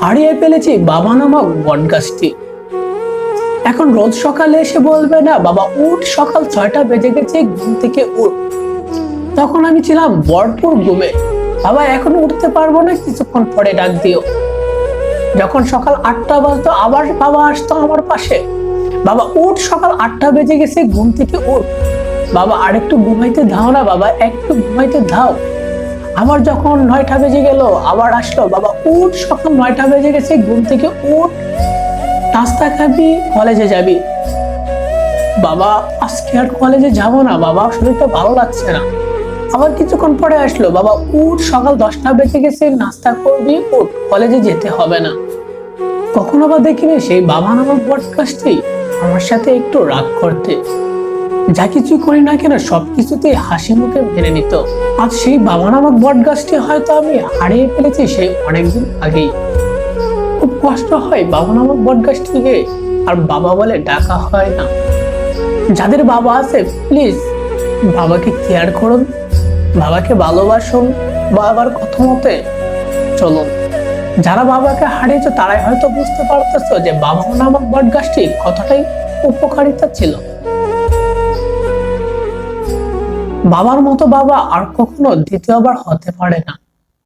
হারিয়ে ফেলেছি বাবা নামক বটগাছটি এখন রোজ সকালে এসে বলবে না, বাবা উঠ, সকাল ছয়টা বেজে গেছে, ঘুম থেকে উঠ। তখন আমি ছিলাম ভরপুর ঘুমে। বাবা, এখন উঠতে পারব না, কিছুক্ষণ পরে ডাক দিও। যখন সকাল আটটা বাজতো, আবার বাবা আসতো আমার পাশে। বাবা, উঠ, সকাল আটটা বেজে গেছে, ঘুম থেকে উঠ। বাবা, আরেকটু ঘুমাইতে দাও না, বাবা, একটু ঘুমাইতে দাও। আবার যখন নয়টা বেজে গেল, আবার আসলো, বাবা উঠ, সকাল নয়টা বেজে গেছে, ঘুম থেকে উঠ নাস্তা খাবি কলেজে যাবি। বাবা, আজকে আর কলেজে যাব না, বাবা শরীরটা ভালো লাগছে না। আবার কিছুক্ষণ পরে আসলো, বাবা উঠ, সকাল দশটা বেজে গেছে, নাস্তা করবি, উঠ কলেজে যেতে হবে না। কখনো বা দেখিনি সেই বাবা নামক পডকাস্টই আমার সাথে একটু রাগ করতে। যা কিছুই করি না কেন, সব সবকিছুতেই হাসি মুখে মেনে নিত। আজ সেই বাবা নামক বটগাছটি হয়তো আমি হারিয়ে ফেলেছি সেই অনেকদিন আগেই। খুব কষ্ট হয় বাবা নামক বটগাছটিকে, আর বাবা বলে ডাকা হয় না। যাদের বাবা আছে প্লিজ বাবাকে কেয়ার করুন, বাবাকে ভালোবাসুন, বাবার কথা মতে চলুন। যারা বাবাকে হারিয়েছে, তারাই হয়তো বুঝতে পারতেছো যে বাবা নামক বটগাছটি কতটাই উপকারিতা ছিল। বাবার মতো বাবা আর কখনো দ্বিতীয়বার হতে পারে না।